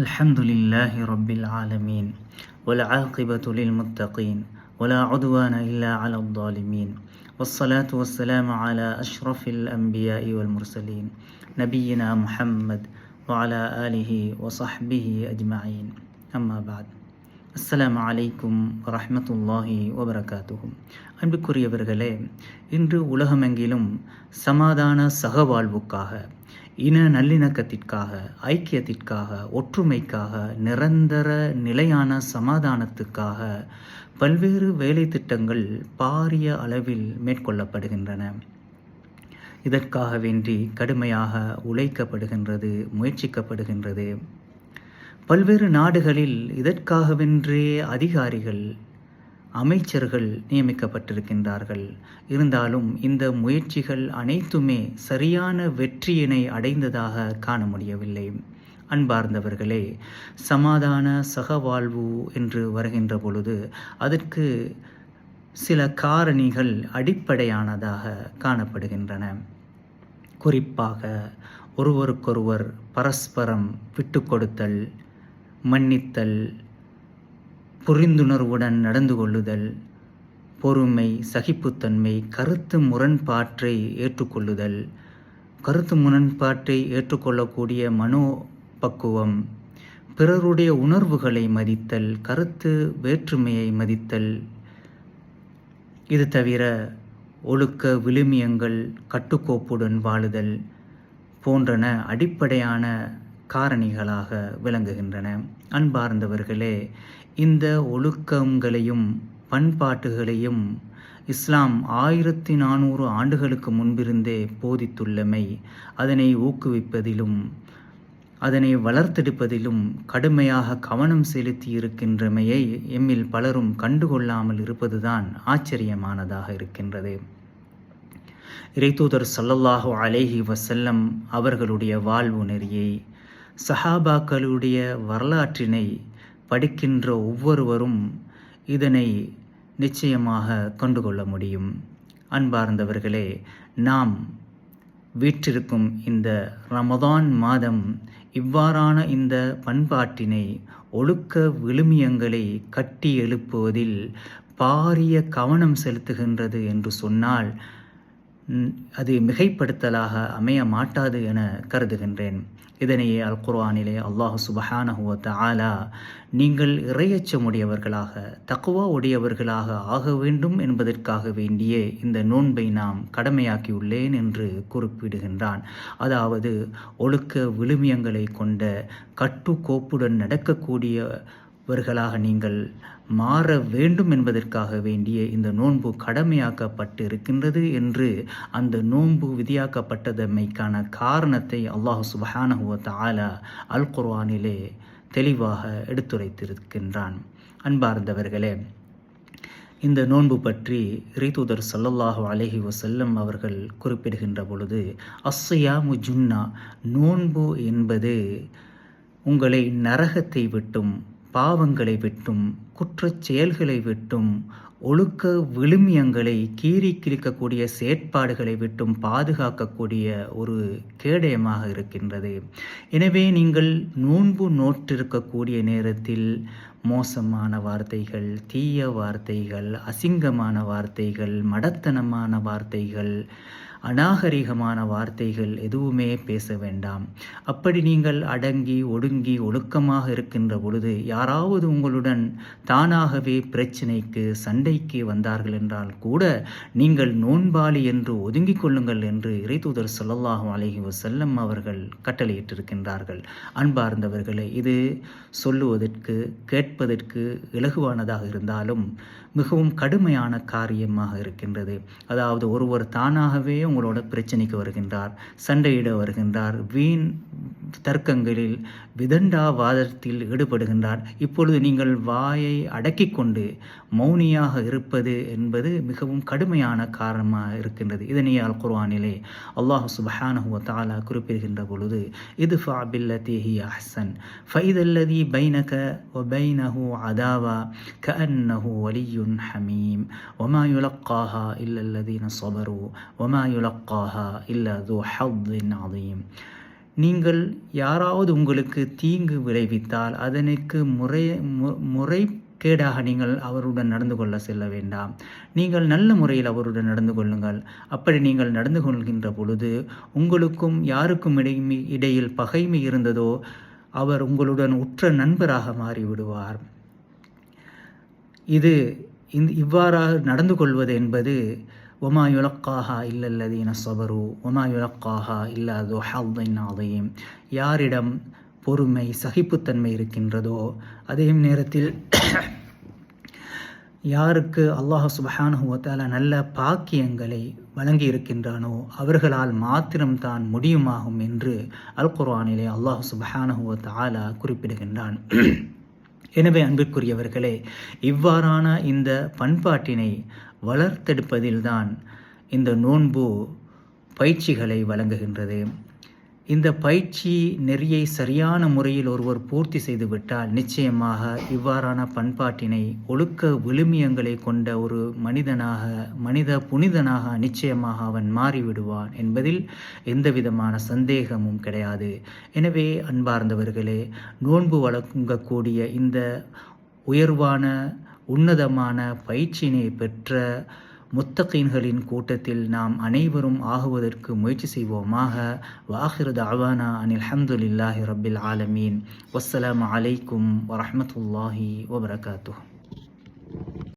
الحمد لله رب العالمين والعاقبة للمتقين ولا عدوان إلا على الظالمين والصلاة والسلام على أشرف الأنبياء والمرسلين نبينا محمد وعلى آله وصحبه أجمعين. أما بعد. அஸ்லாம் அலைக்கும் வரஹ்மத்துல்லாஹி வபரகாத்துகும் அன்புக்குரியவர்களே இன்று உலகமெங்கிலும் சமாதான சகவாழ்வுக்காக இன நல்லிணக்கத்திற்காக ஐக்கியத்திற்காக ஒற்றுமைக்காக நிரந்தர நிலையான சமாதானத்துக்காக பல்வேறு வேலை திட்டங்கள் பாரிய அளவில் மேற்கொள்ளப்படுகின்றன. இதற்காக வேண்டி கடுமையாக உழைக்கப்படுகின்றது முயற்சிக்கப்படுகின்றது. பல்வேறு நாடுகளில் இதற்காகவென்றே அதிகாரிகள் அமைச்சர்கள் நியமிக்கப்பட்டிருக்கின்றார்கள். இருந்தாலும் இந்த முயற்சிகள் அனைத்துமே சரியான வெற்றியினை அடைந்ததாக காண முடியவில்லை. அன்பார்ந்தவர்களே சமாதான சகவாழ்வு என்று வருகின்ற பொழுது அதற்கு சில காரணிகள் அடிப்படையானதாக காணப்படுகின்றன. குறிப்பாக ஒருவருக்கொருவர் பரஸ்பரம் விட்டு கொடுத்தல் மன்னித்தல் புரிந்துணர்வுடன் நடந்து கொள்ளுதல் பொறுமை சகிப்புத்தன்மை கருத்து முரண்பாட்டை ஏற்றுக்கொள்ளுதல். கருத்து முரண்பாட்டை ஏற்றுக்கொள்ளக்கூடிய மனோ பக்குவம் பிறருடைய உணர்வுகளை மதித்தல் கருத்து வேற்றுமையை மதித்தல். இது தவிர ஒழுக்க விழுமியங்கள் கட்டுக்கோப்புடன் வாழுதல் போன்றன அடிப்படையான காரணிகளாக விளங்குகின்றன. அன்பார்ந்தவர்களே இந்த ஒழுக்கங்களையும் பண்பாட்டுகளையும் இஸ்லாம் ஆயிரத்தி நானூறு ஆண்டுகளுக்கு முன்பிருந்தே போதித்துள்ளமை அதனை ஊக்குவிப்பதிலும் அதனை வளர்த்தெடுப்பதிலும் கடுமையாக கவனம் செலுத்தி இருக்கின்றமையை எம்மில் பலரும் கண்டுகொள்ளாமல் இருப்பதுதான் ஆச்சரியமானதாக இருக்கின்றது. இறைத்தூதர் சல்லல்லாஹு அலேஹி வசல்லம் அவர்களுடைய வாழ்வு நெறியை சஹாபாக்களுடைய வரலாற்றினை படிக்கின்ற ஒவ்வொருவரும் இதனை நிச்சயமாக கொண்டுகொள்ள முடியும். அன்பார்ந்தவர்களே நாம் வீற்றிருக்கும் இந்த ரமதான் மாதம் இவ்வாறான இந்த பண்பாட்டினை ஒழுக்க விழுமியங்களை கட்டி எழுப்புவதில் பாரிய கவனம் செலுத்துகின்றது என்று சொன்னால் அது மிகைப்படுத்தலாக அமைய மாட்டாது என கருதுகின்றேன். இதனையே அல் குர்ஆனிலே அல்லாஹு சுபஹானஹுவத் ஆலா நீங்கள் இறையச்சமுடையவர்களாக தக்குவா உடையவர்களாக ஆக வேண்டும் என்பதற்காக வேண்டிய இந்த நோன்பை நாம் கடமையாக்கியுள்ளேன் என்று குறிப்பிடுகின்றான். அதாவது ஒழுக்க விழுமியங்களை கொண்ட கட்டுக்கோப்புடன் நடக்கக்கூடிய நடக்கக்கூடியவர்களாக நீங்கள் மாற வேண்டும் என்பதற்காக வேண்டிய இந்த நோன்பு கடமையாக்கப்பட்டு இருக்கின்றது என்று அந்த நோன்பு விதியாக்கப்பட்டதமைக்கான காரணத்தை அல்லாஹு சுபஹானஹுவத் ஆலா அல் குர்வானிலே தெளிவாக எடுத்துரைத்திருக்கின்றான். அன்பார்ந்தவர்களே இந்த நோன்பு பற்றி ரீதூதர் சல்லல்லாஹு அலஹி வசல்லம் அவர்கள் குறிப்பிடுகின்ற பொழுது அஸ்ஸையா முஜுன்னா நோன்பு என்பது உங்களை நரகத்தை விட்டும் பாவங்களை விட்டும் குற்றச் செயல்களை விட்டும் ஒழுக்க விழுமியங்களை கீறி கிழிக்கக்கூடிய செயற்பாடுகளை விட்டும் பாதுகாக்கக்கூடிய ஒரு கேடயமாக இருக்கின்றது. எனவே நீங்கள் நோன்பு நோற்றிருக்கக்கூடிய நேரத்தில் மோசமான வார்த்தைகள் தீய வார்த்தைகள் அசிங்கமான வார்த்தைகள் மடத்தனமான வார்த்தைகள் அநாகரிகமான வார்த்தைகள் எதுவுமே பேச வேண்டாம். அப்படி நீங்கள் அடங்கி ஒடுங்கி ஒழுக்கமாக இருக்கின்ற பொழுது யாராவது உங்களுடன் தானாகவே பிரச்சினைக்கு சண்டைக்கு வந்தார்கள் என்றால் கூட நீங்கள் நோன்பாளி என்று ஒதுங்கிக் கொள்ளுங்கள் என்று இறைத்தூதர் சொல்லல்லாஹும் அலஹி வசல்லம் அவர்கள் கட்டளையிட்டிருக்கின்றார்கள். அன்பார்ந்தவர்களே இது சொல்லுவதற்கு கேட்பதற்கு இலகுவானதாக இருந்தாலும் மிகவும் கடுமையான காரியமாக இருக்கின்றது. அதாவது ஒருவர் தானாகவே உங்களோட பிரச்சனைக்கு வருகின்றார் சண்டையிட வருகின்றார் வீண் தர்க்கங்களில் விதண்டாவாதத்தில் ஈடுபடுகின்றார். இப்பொழுது நீங்கள் வாயை அடக்கி கொண்டு மௌனியாக இருப்பது என்பது மிகவும் கடுமையான காரணமாக இருக்கின்றது. இதனை அல் குர்வானிலே அல்லாஹ் சுபஹானஹுவ தாலா குறிப்பிடுகின்ற பொழுது இது ஃபாபில்லதி ஹி அஹசன் ஃபைதல்லதி பைனக ஒ பைனஹு அதாவா க அன்னஹு வலியுன் ஹமீம் ஒமாயுலக்காஹா இல்லல்லதீன சொபரு ஒமா யுலக்காஹா இல்லா து ஹவ்தின் அதையும் நீங்கள் யாராவது உங்களுக்கு தீங்கு விளைவித்தால் அதனுக்கு முறை முறை கேடாக நீங்கள் அவருடன் நடந்து கொள்ள செல்ல வேண்டாம். நீங்கள் நல்ல முறையில் அவருடன் நடந்து கொள்ளுங்கள். அப்படி நீங்கள் நடந்து கொள்கின்ற பொழுது உங்களுக்கும் யாருக்கும் இடையில் பகைமை இருந்ததோ அவர் உங்களுடன் உற்ற நண்பராக மாறிவிடுவார். இது இவ்வாறாக நடந்து கொள்வது என்பது ஒமா யுலக்காஹா இல்லல்லதீன சபரு ஒமா யுலக்காஹா இல்லாதோ ஹவ்வின் அதையும் யாரிடம் பொறுமை சகிப்புத்தன்மை இருக்கின்றதோ அதே நேரத்தில் யாருக்கு அல்லாஹ் சுபஹானஹு நல்ல பாக்கியங்களை வழங்கி இருக்கின்றானோ அவர்களால் மாத்திரம்தான் முடியுமாகும் என்று அல் குர்ஆனிலே அல்லாஹ் சுபஹானுவத்தாலா குறிப்பிடுகின்றான். எனவே அன்பிற்குரியவர்களே இவ்வாறான இந்த பண்பாட்டினை வளர்த்தெடுப்பதில்தான் இந்த நோன்பு பயிற்சிகளை வழங்குகின்றது. இந்த பயிற்சி நெறியை சரியான முறையில் ஒருவர் பூர்த்தி செய்துவிட்டால் நிச்சயமாக இவ்வாறான பண்பாட்டினை ஒழுக்க விழுமியங்களை கொண்ட ஒரு மனிதனாக மனித புனிதனாக நிச்சயமாக அவன் மாறிவிடுவான் என்பதில் எந்த விதமான சந்தேகமும் கிடையாது. எனவே அன்பார்ந்தவர்களே நோன்பு வழங்கக்கூடிய இந்த உயர்வான உன்னதமான பயிற்சியினை பெற்ற முத்தகீன்களின் கூட்டத்தில் நாம் அனைவரும் ஆகுவதற்கு முயற்சி செய்வோமாக. வாஹிரு தாவானா அனில் அல்ஹம்துலில்லாஹி ரபில் ஆலமீன். வஸ்ஸலாம் அலைக்கும் வரமத்துல்லாஹி வபரகாத்து